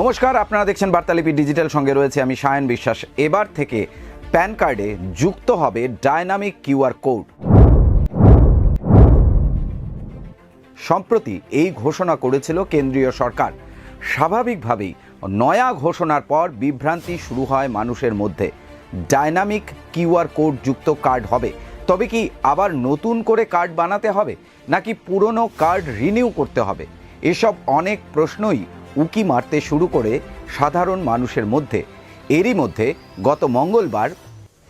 নমস্কার, আপনারা দেখছেন বার্তালিপি ডিজিটাল। সঙ্গে রয়েছে আমি সায়ন বিশ্বাস। এবার থেকে প্যান কার্ডে যুক্ত হবে ডায়নামিক কিউআর কোড। সম্প্রতি এই ঘোষণা করেছিল কেন্দ্রীয় সরকার। স্বাভাবিকভাবেই নয়া ঘোষণার পর বিভ্রান্তি শুরু হয় মানুষের মধ্যে। ডায়নামিক কিউআর কোড যুক্ত কার্ড হবে। তবে কি আবার নতুন করে কার্ড বানাতে হবে? নাকি পুরনো কার্ড রিনিউ করতে হবে? এসব অনেক প্রশ্নই উকি মারতে শুরু করে সাধারণ মানুষের মধ্যে। এরই মধ্যে গত মঙ্গলবার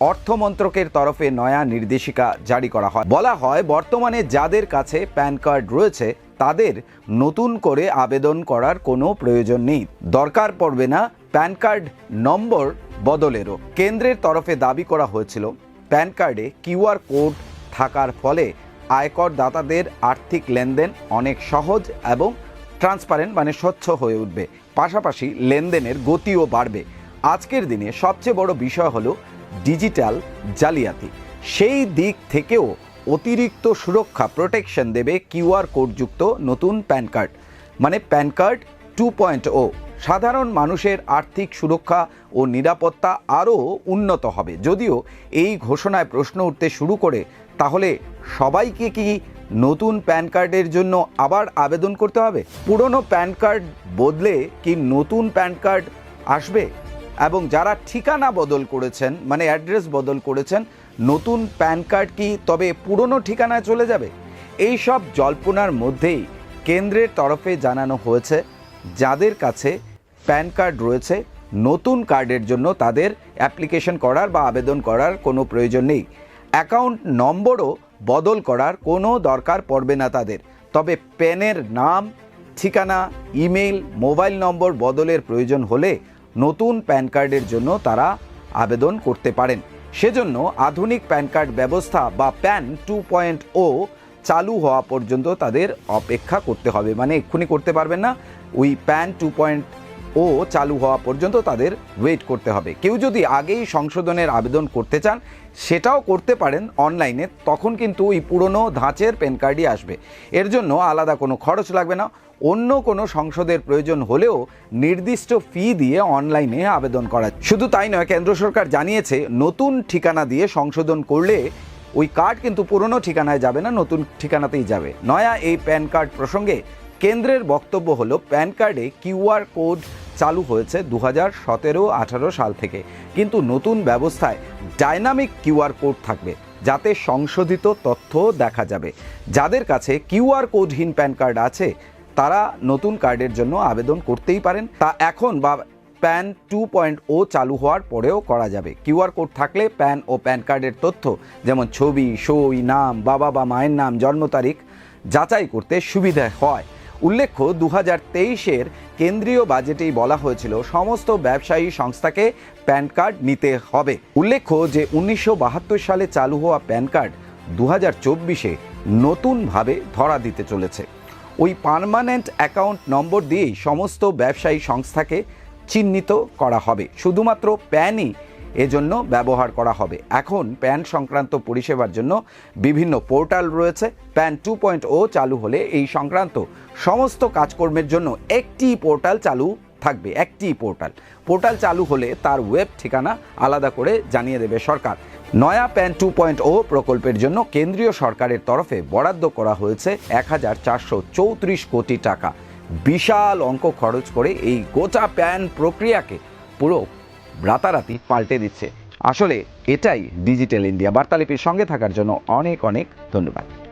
অর্থমন্ত্রকের তরফে নয়া নির্দেশিকা জারি করা হয়। বলা হয়, বর্তমানে যাদের কাছে প্যান কার্ড রয়েছে, তাদের নতুন করে আবেদন করার কোনো প্রয়োজন নেই। দরকার পড়বে না, প্যান কার্ড নম্বর বদলেরও। কেন্দ্রের তরফে দাবি করা হয়েছিল, প্যান কার্ডে কিউআর কোড থাকার ফলে আয়কর দাতাদের আর্থিক লেনদেন অনেক সহজ এবং ট্রান্সপারেন্ট মানে স্বচ্ছ হয়ে উঠবে। পাশাপাশি লেনদেনের গতিও বাড়বে। আজকের দিনে সবচেয়ে বড় বিষয় হলো ডিজিটাল জালিয়াতি। সেই দিক থেকেও অতিরিক্ত সুরক্ষা প্রোটেকশন দেবে কিউআর কোডযুক্ত নতুন প্যান কার্ড। মানে PAN card two point O. সাধারণ মানুষের আর্থিক সুরক্ষা ও নিরাপত্তা আরও উন্নত হবে। যদিও এই ঘোষণায় প্রশ্ন উঠতে শুরু করে, তাহলে সবাইকে কি নতুন প্যান কার্ডের জন্য আবার আবেদন করতে হবে? পুরনো প্যান কার্ড বদলে কি নতুন প্যান কার্ড আসবে? এবং যারা ঠিকানা বদল করেছেন মানে অ্যাড্রেস বদল করেছেন, নতুন প্যান কার্ড কি তবে পুরনো ঠিকানায় চলে যাবে? এই সব জল্পনার মধ্যেই কেন্দ্রের তরফে জানানো হয়েছে, যাদের কাছে প্যান কার্ড রয়েছে, নতুন কার্ডের জন্য তাদের অ্যাপ্লিকেশন করার বা আবেদন করার কোনো প্রয়োজন নেই। অ্যাকাউন্ট নম্বরও বদল করার কোনো দরকার পড়বে না তাদের। তবে প্যানের নাম, ঠিকানা ইমেল মোবাইল নম্বর বদলের প্রয়োজন হলে নতুন প্যান কার্ডের জন্য তারা আবেদন করতে পারেন। সেজন্য আধুনিক প্যান কার্ড ব্যবস্থা বা প্যান টু পয়েন্ট ও চালু হওয়া পর্যন্ত তাদের অপেক্ষা করতে হবে। মানে এক্ষুনি করতে পারবেন না। ওই প্যান টু পয়েন্ট ও চালু হওয়া পর্যন্ত তাদের ওয়েট করতে হবে। কেউ যদি আগেই সংশোধনের আবেদন করতে চান, সেটাও করতে পারেন অনলাইনে তখন কিন্তু ওই পুরনো ধাঁচের প্যান কার্ডই আসবে। এর জন্য আলাদা কোনো খরচ লাগবে না। অন্য কোনো সংসদের প্রয়োজন হলেও নির্দিষ্ট ফি দিয়ে অনলাইনে আবেদন করা। শুধু তাই নয়, কেন্দ্র সরকার জানিয়েছে, নতুন ঠিকানা দিয়ে সংশোধন করলে ওই কার্ড কিন্তু পুরনো ঠিকানায় যাবে না, নতুন ঠিকানাতেই যাবে। নয়া এই প্যান কার্ড প্রসঙ্গে কেন্দ্রের বক্তব্য হলো প্যান কার্ডে কিউআর কোড চালু হয়েছে দু হাজার সতেরো, আঠারো সাল থেকে। কিন্তু নতুন ব্যবস্থায় ডাইনামিক কিউআর কোড থাকবে, যাতে সংশোধিত তথ্য দেখা যাবে। যাদের কাছে কিউআর কোডহীন প্যান কার্ড আছে, তারা নতুন কার্ডের জন্য আবেদন করতেই পারেন। তা এখন বা প্যান টু পয়েন্ট ও চালু হওয়ার পরেও করা যাবে। কিউআর কোড থাকলে প্যান ও প্যান কার্ডের তথ্য, যেমন ছবি, সই, নাম, বাবা বা মায়ের নাম, জন্ম তারিখ যাচাই করতে সুবিধা হয়। উল্লেখ্য দু হাজার তেইশের কেন্দ্রীয় বাজেটেই বলা হয়েছিল, সমস্ত ব্যবসায়ী সংস্থাকে প্যান কার্ড নিতে হবে। উল্লেখ্য যে, উনিশশো বাহাত্তর সালে চালু হওয়া প্যান কার্ড দু হাজার চব্বিশে নতুনভাবে ধরা দিতে চলেছে। ওই পার্মানেন্ট অ্যাকাউন্ট নম্বর দিয়েই সমস্ত ব্যবসায়ী সংস্থাকে চিহ্নিত করা হবে। শুধুমাত্র প্যানই এজন্য ব্যবহার করা হবে। এখন প্যান সংক্রান্ত পরিষেবার জন্য বিভিন্ন পোর্টাল রয়েছে। প্যান টু পয়েন্ট ও চালু হলে এই সংক্রান্ত সমস্ত কাজকর্মের জন্য একটি পোর্টাল চালু থাকবে, একটি পোর্টাল। পোর্টাল চালু হলে তার ওয়েব ঠিকানা আলাদা করে জানিয়ে দেবে সরকার। নয়া প্যান টু পয়েন্ট ও প্রকল্পের জন্য কেন্দ্রীয় সরকারের তরফে বরাদ্দ করা হয়েছে এক হাজার চারশো চৌত্রিশ কোটি টাকা। বিশাল অঙ্ক খরচ করে এই গোটা প্যান প্রক্রিয়াকে পুরো রাতারাতি পাল্টে দিচ্ছে। আসলে এটাই ডিজিটাল ইন্ডিয়া বার্তালিপির সঙ্গে থাকার জন্য অনেক অনেক ধন্যবাদ।